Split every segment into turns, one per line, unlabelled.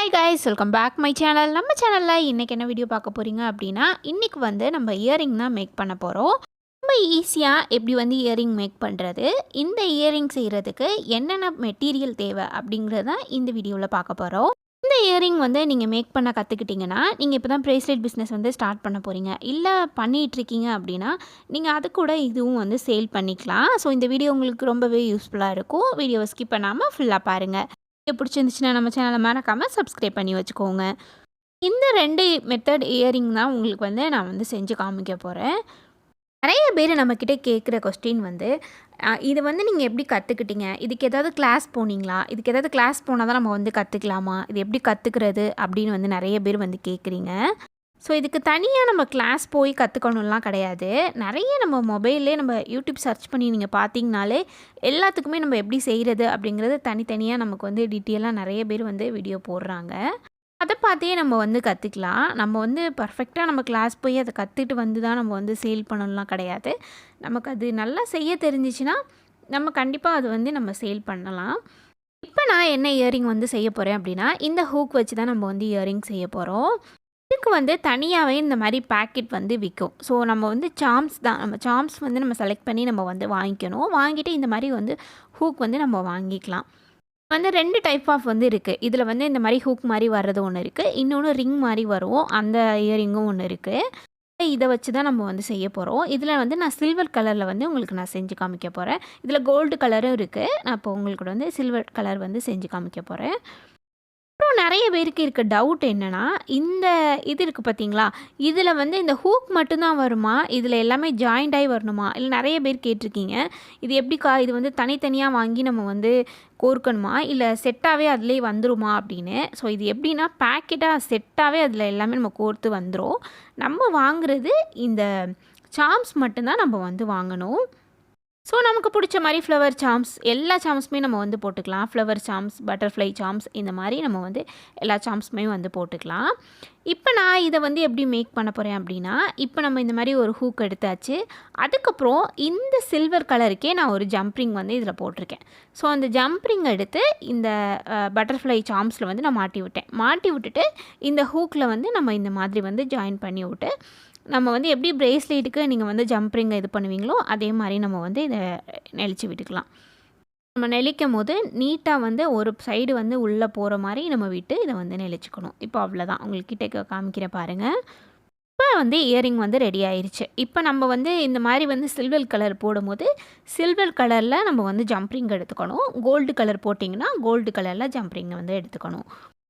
Hi guys welcome back my channel நம்ம சேனலில் இன்றைக்கி என்ன வீடியோ பார்க்க போகிறீங்க அப்படின்னா இன்றைக்கி வந்து நம்ம இயரிங் தான் மேக் பண்ண போகிறோம் ரொம்ப ஈஸியாக எப்படி வந்து இயரிங் மேக் பண்ணுறது இந்த இயரிங் செய்கிறதுக்கு என்னென்ன மெட்டீரியல் தேவை அப்படிங்கிறது தான் இந்த வீடியோவில் பார்க்க போகிறோம் இந்த இயரிங் வந்து நீங்கள் மேக் பண்ண கற்றுக்கிட்டிங்கன்னா நீங்கள் இப்போ தான் ப்ரேஸ்லெட் பிஸ்னஸ் வந்து ஸ்டார்ட் பண்ண போகிறீங்க இல்லை பண்ணிகிட்ருக்கீங்க அப்படின்னா நீங்கள் அது கூட இதுவும் வந்து சேல் பண்ணிக்கலாம். ஸோ இந்த வீடியோ உங்களுக்கு ரொம்பவே யூஸ்ஃபுல்லாக இருக்கும். வீடியோவை ஸ்கிப் பண்ணாமல் ஃபுல்லாக பாருங்கள் வீடியோ பிடிச்சிருந்துச்சுன்னா நம்ம சேனலை மறக்காமல் சப்ஸ்கிரைப் பண்ணி வச்சுக்கோங்க. இந்த ரெண்டு மெத்தட் இயரிங் தான் உங்களுக்கு வந்து நான் வந்து செஞ்சு காமிக்க போகிறேன் நிறைய பேர் நம்மக்கிட்ட கேட்குற கொஸ்டின் வந்து இதை இது வந்து நீங்கள் எப்படி கற்றுக்கிட்டீங்க இதுக்கு ஏதாவது கிளாஸ் போனீங்களா? இதுக்கு ஏதாவது கிளாஸ் போனால் தான் நம்ம வந்து கற்றுக்கலாமா இது எப்படி கற்றுக்கிறது அப்படின்னு வந்து நிறைய பேர் வந்து கேட்குறீங்க ஸோ இதுக்கு தனியாக நம்ம கிளாஸ் போய் கற்றுக்கணும்லாம் கிடையாது. நிறைய நம்ம மொபைல்லே நம்ம யூடியூப் சர்ச் பண்ணி நீங்கள் பார்த்தீங்கனாலே எல்லாத்துக்குமே நம்ம எப்படி செய்கிறது அப்படிங்கிறது தனித்தனியாக நமக்கு வந்து டீட்டெயிலாக நிறைய பேர் வந்து வீடியோ போடுறாங்க. அதை பார்த்தே நம்ம வந்து கற்றுக்கலாம் நம்ம வந்து பர்ஃபெக்டாக நம்ம கிளாஸ் போய் அதை கற்றுட்டு வந்து தான் நம்ம வந்து சேல் பண்ணணும்லாம் கிடையாது. நமக்கு அது நல்லா செய்ய தெரிஞ்சிச்சுன்னா நம்ம கண்டிப்பாக அது வந்து நம்ம சேல் பண்ணலாம். இப்போ நான் என்ன இயரிங் வந்து செய்ய போகிறேன் அப்படின்னா இந்த ஹூக் வச்சு தான் நம்ம வந்து இயரிங் செய்ய போகிறோம் இதுக்கு வந்து தனியாகவே இந்த மாதிரி பேக்கெட் வந்து விற்கும் ஸோ நம்ம வந்து சாம்ஸ் தான். நம்ம சாம்ஸ் வந்து நம்ம செலக்ட் பண்ணி நம்ம வந்து வாங்கிக்கணும். வாங்கிட்டு இந்த மாதிரி வந்து ஹூக் வந்து நம்ம வாங்கிக்கலாம். வந்து ரெண்டு டைப் ஆஃப் வந்து இருக்குது இதில் வந்து இந்த மாதிரி ஹூக் மாதிரி வர்றது ஒன்று இருக்குது இன்னொன்று ரிங் மாதிரி வரும். அந்த இயரிங்கும் ஒன்று இருக்குது இதை வச்சு தான் நம்ம வந்து செய்ய போகிறோம் இதில் வந்து நான் சில்வர் கலரில் வந்து உங்களுக்கு நான் செஞ்சு காமிக்க போகிறேன் இதில் கோல்டு கலரும் இருக்குது நான் இப்போ உங்களுக்கு வந்து சில்வர் கலர் வந்து செஞ்சு காமிக்க போகிறேன் அப்புறம் நிறைய பேருக்கு இருக்க டவுட் என்னென்னா இந்த இது இருக்குது பார்த்தீங்களா இதில் வந்து இந்த ஹூக் மட்டும்தான் வருமா? இதில் எல்லாமே ஜாயிண்ட் ஆகி வரணுமா? இல்லை நிறைய பேர் கேட்டிருக்கீங்க. இது எப்படிக்கா? இது வந்து தனித்தனியாக வாங்கி நம்ம வந்து கோர்க்கணுமா? இல்லை செட்டாகவே அதுலேயே வந்துருமா அப்படின்னு. ஸோ இது எப்படின்னா பேக்கெட்டாக செட்டாகவே அதில் எல்லாமே நம்ம கோர்த்து வந்துடும் நம்ம வாங்குறது இந்த சாம்ஸ் மட்டும்தான் நம்ம வந்து வாங்கணும். ஸோ நமக்கு பிடிச்ச மாதிரி ஃப்ளவர் சாம்ஸ் எல்லா சாம்ஸுமே நம்ம வந்து போட்டுக்கலாம். ஃப்ளவர் சாம்ஸ் பட்டர்ஃப்ளை சாம்ஸ் இந்த மாதிரி நம்ம வந்து எல்லா சாம்ஸுமே வந்து போட்டுக்கலாம். இப்போ நான் இதை வந்து எப்படி மேக் பண்ண போகிறேன் அப்படின்னா இப்போ நம்ம இந்த மாதிரி ஒரு ஹூக் எடுத்தாச்சு. அதுக்கப்புறம் இந்த சில்வர் கலருக்கே நான் ஒரு ஜம்ப்ரிங் வந்து இதில் போட்டிருக்கேன். ஸோ அந்த ஜம்ப்ரிங் எடுத்து இந்த பட்டர்ஃப்ளை சாம்ஸில் வந்து நான் மாட்டி விட்டேன். மாட்டி விட்டுட்டு இந்த ஹூக்கில் வந்து நம்ம இந்த மாதிரி வந்து ஜாயின் பண்ணி விட்டு நம்ம வந்து எப்படி ப்ரேஸ்லெட்டுக்கு நீங்கள் வந்து ஜம்ப்ரிங்கை இது பண்ணுவீங்களோ அதே மாதிரி நம்ம வந்து இதை நெளிச்சு விட்டுக்கலாம். நம்ம நெளிக்கும் போது நீட்டாக வந்து ஒரு சைடு வந்து உள்ளே போகிற மாதிரி நம்ம விட்டு இதை வந்து நெளிச்சுக்கணும். இப்போ அவ்வளோதான் உங்களுக்கு கிட்டே காமிக்கிற பாருங்கள் இப்போ வந்து இயரிங் வந்து ரெடி ஆயிடுச்சு இப்போ நம்ம வந்து இந்த மாதிரி வந்து சில்வர் கலர் போடும்போது சில்வர் கலரில் நம்ம வந்து ஜம்ப்ரிங் எடுத்துக்கணும். கோல்டு கலர் போட்டிங்கன்னா கோல்டு கலரில் ஜம்ப்ரிங்கை வந்து எடுத்துக்கணும்.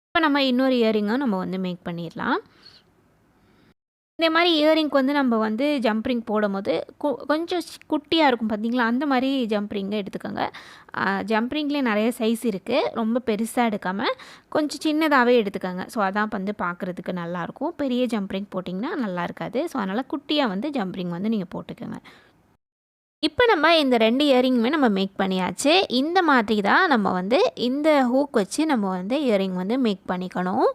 இப்போ நம்ம இன்னொரு இயரிங்கும் நம்ம வந்து மேக் பண்ணிடலாம். இந்த மாதிரி இயரிங்க்கு வந்து நம்ம வந்து ஜம்ப்ரிங் போடும்போது கு கொஞ்சம் குட்டியாக இருக்கும் பார்த்தீங்களா அந்த மாதிரி ஜம்ப்ரிங்கை எடுத்துக்கோங்க. ஜம்ப்ரிங்லேயே நிறைய சைஸ் இருக்குது ரொம்ப பெருசாக எடுக்காமல் கொஞ்சம் சின்னதாகவே எடுத்துக்கோங்க. ஸோ அதான் வந்து பார்க்குறதுக்கு நல்லாயிருக்கும். பெரிய ஜம்ப்ரிங் போட்டிங்கன்னா நல்லா இருக்காது ஸோ அதனால் குட்டியாக வந்து ஜம்ப்ரிங் வந்து நீங்கள் போட்டுக்கோங்க. இப்போ நம்ம இந்த ரெண்டு இயரிங்குமே நம்ம மேக் பண்ணியாச்சு. இந்த மாதிரி தான் நம்ம வந்து இந்த ஹூக் வச்சு நம்ம வந்து இயரிங் வந்து மேக் பண்ணிக்கணும்.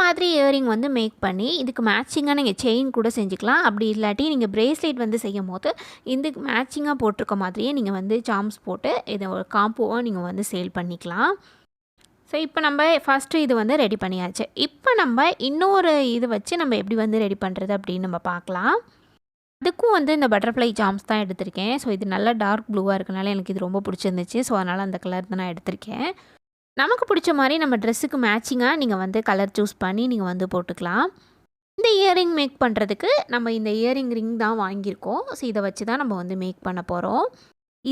மாதிரி இயரிங் வந்து மேக் பண்ணி இதுக்கு மேட்சிங்காக நீங்கள் செயின் கூட செஞ்சுக்கலாம். அப்படி இல்லாட்டி நீங்கள் ப்ரேஸ்லெட் வந்து செய்யும் போது இதுக்கு மேட்சிங்காக போட்டிருக்க மாதிரியே நீங்கள் வந்து சாம்ஸ் போட்டு இதை ஒரு காம்போவாக நீங்கள் வந்து சேல் பண்ணிக்கலாம். ஸோ இப்போ நம்ம ஃபஸ்ட்டு இது வந்து ரெடி பண்ணியாச்சு. இப்போ நம்ம இன்னொரு இது வச்சு நம்ம எப்படி வந்து ரெடி பண்ணுறது அப்படின்னு நம்ம பார்க்கலாம். அதுக்கும் வந்து இந்த பட்டர்ஃப்ளை ஜாம்ஸ் தான் எடுத்திருக்கேன். ஸோ இது நல்லா டார்க் ப்ளூவாக இருக்கனால எனக்கு இது ரொம்ப பிடிச்சிருந்துச்சு. ஸோ அதனால் அந்த கலர் தான் நான் எடுத்திருக்கேன். நமக்கு பிடிச்ச மாதிரி நம்ம ட்ரெஸ்ஸுக்கு மேட்சிங்காக நீங்கள் வந்து கலர் சூஸ் பண்ணி நீங்கள் வந்து போட்டுக்கலாம். இந்த இயரிங் மேக் பண்ணுறதுக்கு நம்ம இந்த இயரிங் ரிங் தான் வாங்கியிருக்கோம். ஸோ இதை வச்சு தான் நம்ம வந்து மேக் பண்ண போகிறோம்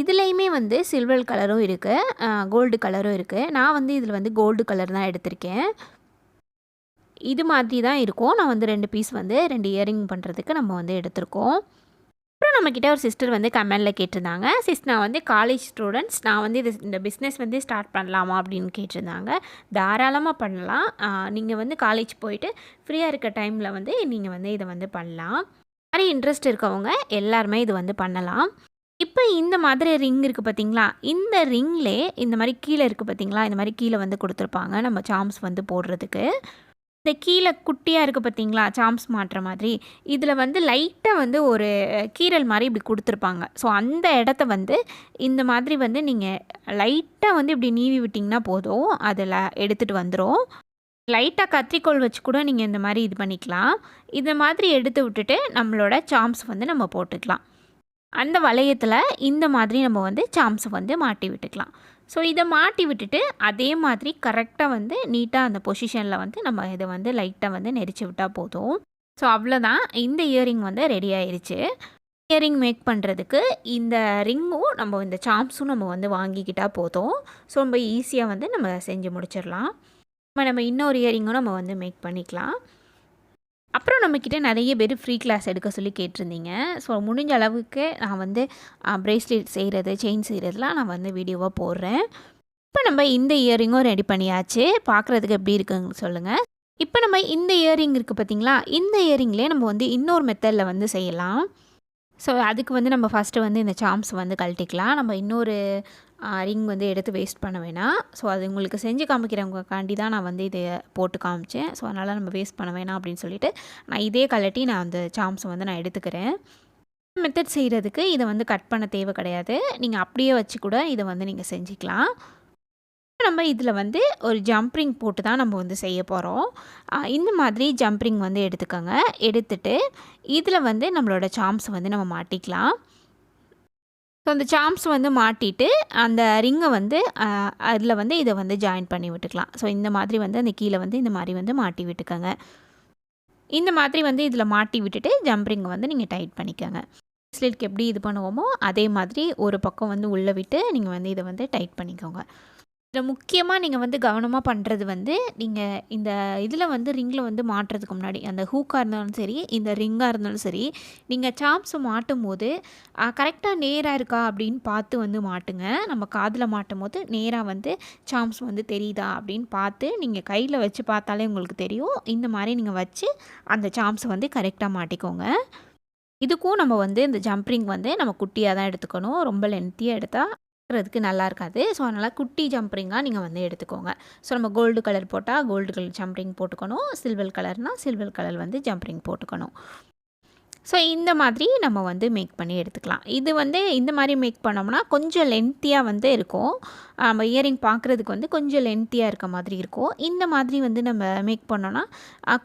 இதுலேயுமே வந்து சில்வர் கலரும் இருக்குது கோல்டு கலரும் இருக்குது நான் வந்து இதில் வந்து கோல்டு கலர் தான் எடுத்திருக்கேன். இது மாதிரி தான் இருக்கும். நான் வந்து ரெண்டு பீஸ் வந்து ரெண்டு இயரிங் பண்ணுறதுக்கு நம்ம வந்து எடுத்திருக்கோம். அப்புறம் நம்மக்கிட்ட ஒரு சிஸ்டர் வந்து கமெண்டில் கேட்டிருந்தாங்க. சிஸ் நான் வந்து காலேஜ் ஸ்டூடெண்ட்ஸ் நான் வந்து இது இந்த பிஸ்னஸ் வந்து ஸ்டார்ட் பண்ணலாமா அப்படின்னு கேட்டிருந்தாங்க. தாராளமாக பண்ணலாம். நீங்கள் வந்து காலேஜ் போயிட்டு ஃப்ரீயாக இருக்க டைமில் வந்து நீங்கள் வந்து இதை வந்து பண்ணலாம். மாதிரி இன்ட்ரெஸ்ட் இருக்கவங்க எல்லாருமே இது வந்து பண்ணலாம். இப்போ இந்த மாதிரி ரிங் இருக்குது பார்த்தீங்களா இந்த ரிங்லே இந்த மாதிரி கீழே இருக்குது பார்த்தீங்களா இந்த மாதிரி கீழே வந்து கொடுத்துருப்பாங்க. நம்ம சாம்ஸ் வந்து போடுறதுக்கு. இந்த கீழே குட்டியாக இருக்குது பார்த்தீங்களா சாம்ஸ் மாட்டுற மாதிரி இதில் வந்து லைட்டாக வந்து ஒரு கீரல் மாதிரி இப்படி கொடுத்துருப்பாங்க. ஸோ அந்த இடத்த வந்து இந்த மாதிரி வந்து நீங்கள் லைட்டாக வந்து இப்படி நீவி விட்டிங்கன்னா போதும் அதில் எடுத்துகிட்டு வந்துடும் லைட்டாக கத்திரிக்கோல் வச்சு கூட நீங்கள் இந்த மாதிரி இது பண்ணிக்கலாம். இந்த மாதிரி எடுத்து விட்டுட்டு நம்மளோட சாம்ஸ் வந்து நம்ம போட்டுக்கலாம். அந்த வளையத்தில் இந்த மாதிரி நம்ம வந்து சாம்ஸ் வந்து மாட்டி விட்டுக்கலாம். ஸோ இதை மாட்டி விட்டுட்டு அதே மாதிரி கரெக்டாக வந்து நீட்டாக அந்த பொசிஷனில் வந்து நம்ம இதை வந்து லைட்டாக வந்து நெரிச்சு விட்டால் போதும். ஸோ அவ்வளோதான் இந்த இயரிங் வந்து ரெடி ஆயிடுச்சு இயரிங் மேக் பண்ணுறதுக்கு இந்த ரிங்கும் நம்ம இந்த சாம்ஸும் நம்ம வந்து வாங்கிக்கிட்டால் போதும். ஸோ ரொம்ப ஈஸியாக வந்து நம்ம செஞ்சு முடிச்சிடலாம். நம்ம நம்ம இன்னொரு இயரிங்கும் நம்ம வந்து மேக் பண்ணிக்கலாம். அப்புறம் நம்மக்கிட்ட நிறைய பேர் ஃப்ரீ கிளாஸ் எடுக்க சொல்லி கேட்டிருந்தீங்க. ஸோ முடிஞ்ச அளவுக்கு நான் வந்து ப்ரேஸ்லெட் செய்கிறது செயின் செய்கிறதுலாம் நான் வந்து வீடியோவாக போடுறேன். இப்போ நம்ம இந்த இயரிங்கும் ரெடி பண்ணியாச்சு. பார்க்குறதுக்கு எப்படி இருக்குன்னு சொல்லுங்கள் இப்போ நம்ம இந்த இயரிங் இருக்குது பார்த்தீங்களா? இந்த இயரிங்லேயே நம்ம வந்து இன்னொரு மெத்தடில் வந்து செய்யலாம். ஸோ அதுக்கு வந்து நம்ம ஃபஸ்ட்டு வந்து இந்த சாம்ஸ் வந்து கழட்டிக்கலாம். நம்ம இன்னொரு ரிங் வந்து எடுத்து வேஸ்ட் பண்ண வேணாம். ஸோ அது உங்களுக்கு செஞ்சு காமிக்கிறவங்கக்காண்டி தான் நான் வந்து இதை போட்டு காமிச்சேன். ஸோ அதனால் நம்ம வேஸ்ட் பண்ண வேணாம் அப்படின்னு சொல்லிட்டு நான் இதே கழட்டி நான் அந்த சாம்ஸை வந்து நான் எடுத்துக்கிறேன். மெத்தட் செய்கிறதுக்கு இதை வந்து கட் பண்ண தேவை கிடையாது. நீங்கள் அப்படியே வச்சு கூட இதை வந்து நீங்கள் செஞ்சுக்கலாம். நம்ம இதில் வந்து ஒரு ஜம்ப்ரிங் போட்டு தான் நம்ம வந்து செய்ய போகிறோம் இந்த மாதிரி ஜம்ப்ரிங் வந்து எடுத்துக்கோங்க. எடுத்துட்டு இதில் வந்து நம்மளோட சாம்ஸ் வந்து நம்ம மாட்டிக்கலாம். ஸோ அந்த சாம்ஸ் வந்து மாட்டிட்டு அந்த ரிங்கை வந்து அதில் வந்து இதை வந்து ஜாயின் பண்ணி விட்டுக்கலாம். ஸோ இந்த மாதிரி வந்து அந்த கீழே வந்து இந்த மாதிரி வந்து மாட்டி விட்டுக்கோங்க. இந்த மாதிரி வந்து இதில் மாட்டி விட்டுட்டு ஜம்ப்ரிங்கை வந்து நீங்கள் டைட் பண்ணிக்கோங்க. ஸ்லிட்க்கு எப்படி இது பண்ணுவோமோ அதே மாதிரி ஒரு பக்கம் வந்து உள்ளே விட்டு நீங்கள் வந்து இதை வந்து டைட் பண்ணிக்கோங்க. இதில் முக்கியமாக நீங்கள் வந்து கவனமாக பண்ணுறது வந்து நீங்கள் இந்த இதில் வந்து ரிங்கில் வந்து மாட்டுறதுக்கு முன்னாடி அந்த ஹூக்காக இருந்தாலும் சரி இந்த ரிங்காக இருந்தாலும் சரி நீங்கள் சாப்ஸை மாட்டும் போது கரெக்டாக நேராக இருக்கா அப்படின்னு பார்த்து வந்து மாட்டுங்க. நம்ம காதில் மாட்டும் போது நேராக வந்து சாம்ஸ் வந்து தெரியுதா அப்படின்னு பார்த்து நீங்கள் கையில் வச்சு பார்த்தாலே உங்களுக்கு தெரியும். இந்த மாதிரி நீங்கள் வச்சு அந்த சாம்ஸை வந்து கரெக்டாக மாட்டிக்கோங்க. இதுக்கும் நம்ம வந்து இந்த ஜம்ப்ரிங் வந்து நம்ம குட்டியாக தான் எடுத்துக்கணும். ரொம்ப லென்த்தியாக எடுத்தால் பார்க்குறதுக்கு நல்லா இருக்காது. ஸோ அதனால் குட்டி ஜம்ப்ரிங்காக நீங்கள் வந்து எடுத்துக்கோங்க. ஸோ நம்ம கோல்டு கலர் போட்டால் கோல்டு கலர் ஜம்ப்ரிங் போட்டுக்கணும். சில்வர் கலர்னால் சில்வர் கலர் வந்து ஜம்ப்ரிங் போட்டுக்கணும். ஸோ இந்த மாதிரி நம்ம வந்து மேக் பண்ணி எடுத்துக்கலாம். இது வந்து இந்த மாதிரி மேக் பண்ணோம்னா கொஞ்சம் லென்த்தியாக வந்து இருக்கும். நம்ம இயரிங் பார்க்குறதுக்கு வந்து கொஞ்சம் லென்த்தியாக இருக்க மாதிரி இருக்கும். இந்த மாதிரி வந்து நம்ம மேக் பண்ணோன்னா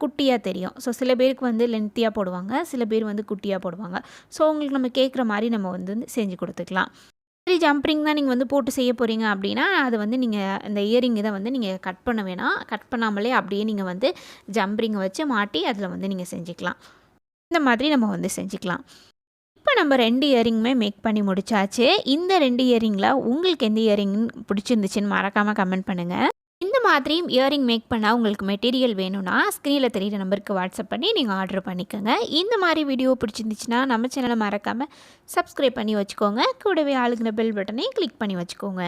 குட்டியாக தெரியும். ஸோ சில பேருக்கு வந்து லென்த்தியாக போடுவாங்க. சில பேர் வந்து குட்டியாக போடுவாங்க. ஸோ உங்களுக்கு நம்ம கேட்குற மாதிரி நம்ம வந்து செஞ்சு கொடுத்துக்கலாம். சரி ஜம்ப்ரிங் தான் நீங்கள் வந்து போட்டு செய்ய போகிறீங்க அப்படின்னா அது வந்து நீங்கள் இந்த இயரிங் இதை வந்து நீங்கள் கட் பண்ண வேணாம். கட் பண்ணாமலே அப்படியே நீங்கள் வந்து ஜம்ப்ரிங்கை வச்சு மாட்டி அதில் வந்து நீங்கள் செஞ்சுக்கலாம். இந்த மாதிரி நம்ம வந்து செஞ்சுக்கலாம். இப்போ நம்ம ரெண்டு இயரிங்குமே மேக் பண்ணி முடிச்சாச்சு. இந்த ரெண்டு இயரிங்கில் உங்களுக்கு எந்த இயரிங் பிடிச்சிருந்துச்சின்னு மறக்காமல் கமெண்ட் பண்ணுங்கள் மாதிரியும் இயரிங் மேக் பண்ணால் உங்களுக்கு மெட்டீரியல் வேணும்னா ஸ்க்ரீனில் தெரிகிற நம்பருக்கு வாட்ஸ்அப் பண்ணி நீங்கள் ஆர்டர் பண்ணிக்கோங்க. இந்த மாதிரி வீடியோ பிடிச்சிருந்துச்சுன்னா நம்ம சேனலை மறக்காமல் சப்ஸ்கிரைப் பண்ணி வச்சுக்கோங்க. கூடவே ஆளுங்கிற பெல் பட்டனையும் கிளிக் பண்ணி வச்சுக்கோங்க.